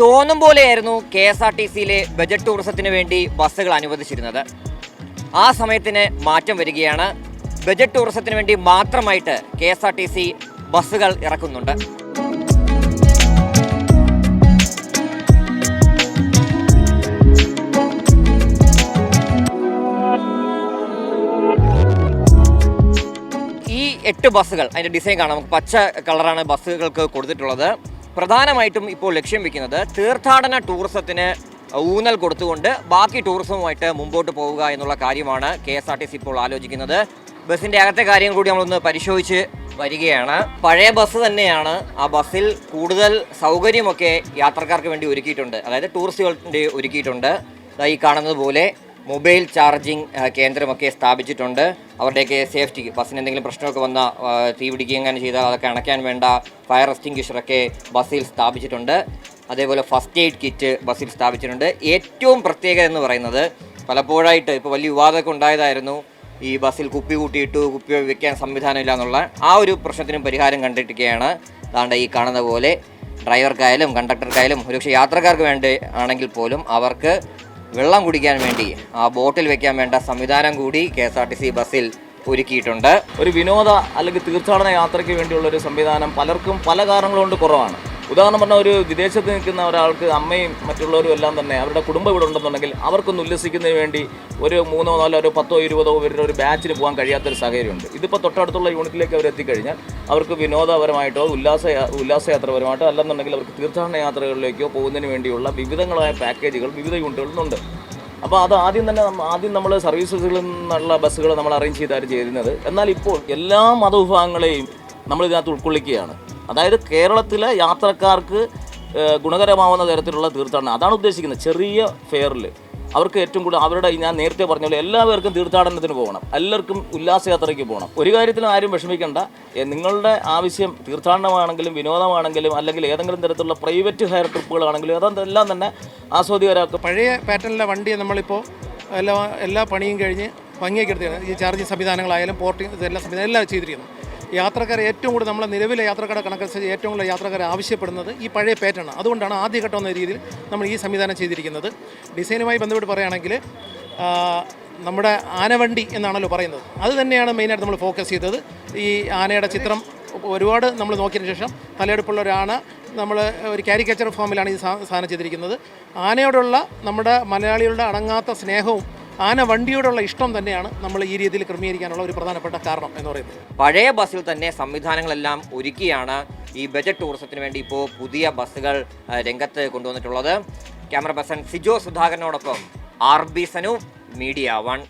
തോന്നും പോലെയായിരുന്നു K S R T സിയിലെ ബജറ്റ് ടൂറിസത്തിന് വേണ്ടി ബസ്സുകൾ അനുവദിച്ചിരുന്നത്. ആ സമയത്തിന് മാറ്റം വരികയാണ്. ബജറ്റ് ടൂറിസത്തിന് വേണ്ടി മാത്രമായിട്ട് K S R T C ബസ്സുകൾ ഇറക്കുന്നുണ്ട്. ഈ എട്ട് ബസ്സുകൾ അതിന്റെ ഡിസൈൻ കാണാം. നമുക്ക് പച്ച കളറാണ് ബസ്സുകൾക്ക് കൊടുത്തിട്ടുള്ളത്. പ്രധാനമായിട്ടും ഇപ്പോൾ ലക്ഷ്യം വെക്കുന്നത് തീർത്ഥാടന ടൂറിസത്തിന് ഊന്നൽ കൊടുത്തുകൊണ്ട് ബാക്കി ടൂറിസവുമായിട്ട് മുമ്പോട്ട് പോവുക എന്നുള്ള കാര്യമാണ് K S R T C ഇപ്പോൾ ആലോചിക്കുന്നത്. ബസ്സിന്റെ അകത്തെ കാര്യം കൂടി നമ്മളൊന്ന് പരിശോധിച്ച് വരികയാണ്. പഴയ ബസ് തന്നെയാണ് ആ ബസ്സിൽ കൂടുതൽ സൗകര്യമൊക്കെ യാത്രക്കാർക്ക് വേണ്ടി ഒരുക്കിയിട്ടുണ്ട്. അതായത് ടൂറിസ്റ്റുകൾക്ക് ഒരുക്കിയിട്ടുണ്ട്. ഈ കാണുന്നത് പോലെ മൊബൈൽ ചാർജിംഗ് കേന്ദ്രമൊക്കെ സ്ഥാപിച്ചിട്ടുണ്ട്. അവരുടെയൊക്കെ സേഫ്റ്റി ബസ്സിന് എന്തെങ്കിലും പ്രശ്നമൊക്കെ വന്നാൽ തീ പിടിക്കുകയും അങ്ങനെ ചെയ്താൽ അതൊക്കെ അണയ്ക്കാൻ വേണ്ട ഫയർ എക്സ്റ്റിങ്ക്വിഷറൊക്കെ ബസ്സിൽ സ്ഥാപിച്ചിട്ടുണ്ട്. അതേപോലെ ഫസ്റ്റ് എയ്ഡ് കിറ്റ് ബസ്സിൽ സ്ഥാപിച്ചിട്ടുണ്ട്. ഏറ്റവും പ്രത്യേകത എന്ന് പറയുന്നത് പലപ്പോഴായിട്ട് ഇപ്പോൾ വലിയ വിവാദമൊക്കെ ഉണ്ടായതായിരുന്നു. ഈ ബസ്സിൽ കുപ്പി കൂട്ടിയിട്ടു കുപ്പി വെക്കാൻ സംവിധാനമില്ല എന്നുള്ള ആ ഒരു പ്രശ്നത്തിനും പരിഹാരം കണ്ടിരിക്കുകയാണ്. അതാണ്ട് ഈ കാണുന്ന പോലെ ഡ്രൈവർക്കായാലും കണ്ടക്ടർക്കായാലും ഒരുപക്ഷെ യാത്രക്കാർക്ക് വേണ്ടി ആണെങ്കിൽ പോലും അവർക്ക് വെള്ളം കുടിക്കാൻ വേണ്ടി ആ ബോട്ടിൽ വെക്കാൻ വേണ്ട സംവിധാനം കൂടി K S R T C ബസ്സിൽ ഒരുക്കിയിട്ടുണ്ട്. ഒരു വിനോദ അല്ലെങ്കിൽ തീർത്ഥാടന യാത്രയ്ക്ക് വേണ്ടിയുള്ള ഒരു സംവിധാനം പലർക്കും പല കാരണങ്ങൾ കൊണ്ട് കുറവാണ്. ഉദാഹരണം പറഞ്ഞാൽ ഒരു വിദേശത്ത് നിൽക്കുന്ന ഒരാൾക്ക് അമ്മയും മറ്റുള്ളവരും എല്ലാം തന്നെ അവരുടെ കുടുംബം ഇവിടെ ഉണ്ടെന്നുണ്ടെങ്കിൽ അവർക്കൊന്ന് ഉല്ലസിക്കുന്നതിന് വേണ്ടി ഒരു മൂന്നോ നാലോ ഒരു പത്തോ ഇരുപതോ പേരുടെ ഒരു ബാച്ചിന് പോകാൻ കഴിയാത്തൊരു സാഹചര്യമുണ്ട്. ഇതിപ്പോൾ തൊട്ടടുത്തുള്ള യൂണിറ്റിലേക്ക് അവർ എത്തിക്കഴിഞ്ഞാൽ അവർക്ക് വിനോദപരമായിട്ടോ ഉല്ലാസ ഉല്ലാസയാത്രപരമായിട്ടോ അല്ലെന്നുണ്ടെങ്കിൽ അവർക്ക് തീർത്ഥാടന യാത്രകളിലേക്കോ പോകുന്നതിന് വേണ്ടിയുള്ള വിവിധങ്ങളായ പാക്കേജുകൾ വിവിധ യൂണിറ്റുകളിൽ നിന്നുണ്ട് അപ്പോൾ അത് ആദ്യം തന്നെ ആദ്യം നമ്മൾ സർവീസുകളിൽ നിന്നുള്ള ബസ്സുകൾ നമ്മൾ അറേഞ്ച് ചെയ്തായിരുന്നു ചെയ്തിരുന്നത്. എന്നാൽ ഇപ്പോൾ എല്ലാ മതവിഭാഗങ്ങളെയും നമ്മൾ ഇതിനകത്ത് ഉൾക്കൊള്ളിക്കുകയാണ്. അതായത് കേരളത്തിലെ യാത്രക്കാർക്ക് ഗുണകരമാവുന്ന തരത്തിലുള്ള തീർത്ഥാടനം. അതാണ് ഉദ്ദേശിക്കുന്നത്. ചെറിയ ഫെയറിൽ അവർക്ക് ഏറ്റവും കൂടുതൽ അവരുടെ ഞാൻ നേരത്തെ പറഞ്ഞ പോലെ എല്ലാവർക്കും തീർത്ഥാടനത്തിന് പോകണം. എല്ലാവർക്കും ഉല്ലാസയാത്രയ്ക്ക് പോകണം. ഒരു കാര്യത്തിലും ആരും വിഷമിക്കേണ്ട. നിങ്ങളുടെ ആവശ്യം തീർത്ഥാടനമാണെങ്കിലും വിനോദമാണെങ്കിലും അല്ലെങ്കിൽ ഏതെങ്കിലും തരത്തിലുള്ള പ്രൈവറ്റ് ഹയർ ട്രിപ്പുകളാണെങ്കിലും അതെല്ലാം തന്നെ ആസ്വാദികരാക്കും പഴയ പാറ്റേണിലെ വണ്ടിയെ നമ്മളിപ്പോൾ എല്ലാ എല്ലാ പണിയും കഴിഞ്ഞ് ഭംഗിയൊക്കെ എടുത്തിരുന്നത് ഈ ചാർജിങ് സംവിധാനങ്ങളായാലും പോർട്ടിങ് ഇതെല്ലാം സംവിധാനം എല്ലാം ചെയ്തിരിക്കുന്നു. യാത്രക്കാർ ഏറ്റവും കൂടുതൽ നമ്മളെ നിലവിലെ യാത്രക്കാരുടെ കണക്കനുസരിച്ച് ഏറ്റവും കൂടുതൽ യാത്രക്കാർ ആവശ്യപ്പെടുന്നത് ഈ പഴയ പാറ്റേൺ അതുകൊണ്ടാണ് ആദ്യഘട്ടം എന്ന രീതിയിൽ നമ്മൾ ഈ സംവിധാനം ചെയ്തിരിക്കുന്നത്. ഡിസൈനുമായി ബന്ധപ്പെട്ട് പറയുകയാണെങ്കിൽ നമ്മുടെ ആനവണ്ടി എന്നാണല്ലോ പറയുന്നത്. അത് തന്നെയാണ് മെയിനായിട്ട് നമ്മൾ ഫോക്കസ് ചെയ്തത്. ഈ ആനയുടെ ചിത്രം ഒരുപാട് നമ്മൾ നോക്കിയതിന് ശേഷം തലയെടുപ്പുള്ള ഒരു ആന നമ്മൾ ഒരു കാരിക്കേച്ചർ ഫോമിലാണ് ഈ സാധനം ചെയ്തിരിക്കുന്നത്. ആനയോടുള്ള നമ്മുടെ മലയാളികളുടെ അടങ്ങാത്ത സ്നേഹവും ആന വണ്ടിയോടുള്ള ഇഷ്ടം തന്നെയാണ് നമ്മൾ ഈ രീതിയിൽ ക്രമീകരിക്കാനുള്ള ഒരു പ്രധാനപ്പെട്ട കാരണം എന്ന് പറയുന്നത്. പഴയ ബസ്സിൽ തന്നെ സംവിധാനങ്ങളെല്ലാം ഒരുക്കിയാണ് ഈ ബജറ്റ് ടൂറിസത്തിന് വേണ്ടി ഇപ്പോൾ പുതിയ ബസ്സുകൾ രംഗത്ത് കൊണ്ടുവന്നിട്ടുള്ളത്. Camera person Sijo സുധാകരനോടൊപ്പം R B Sanu media one.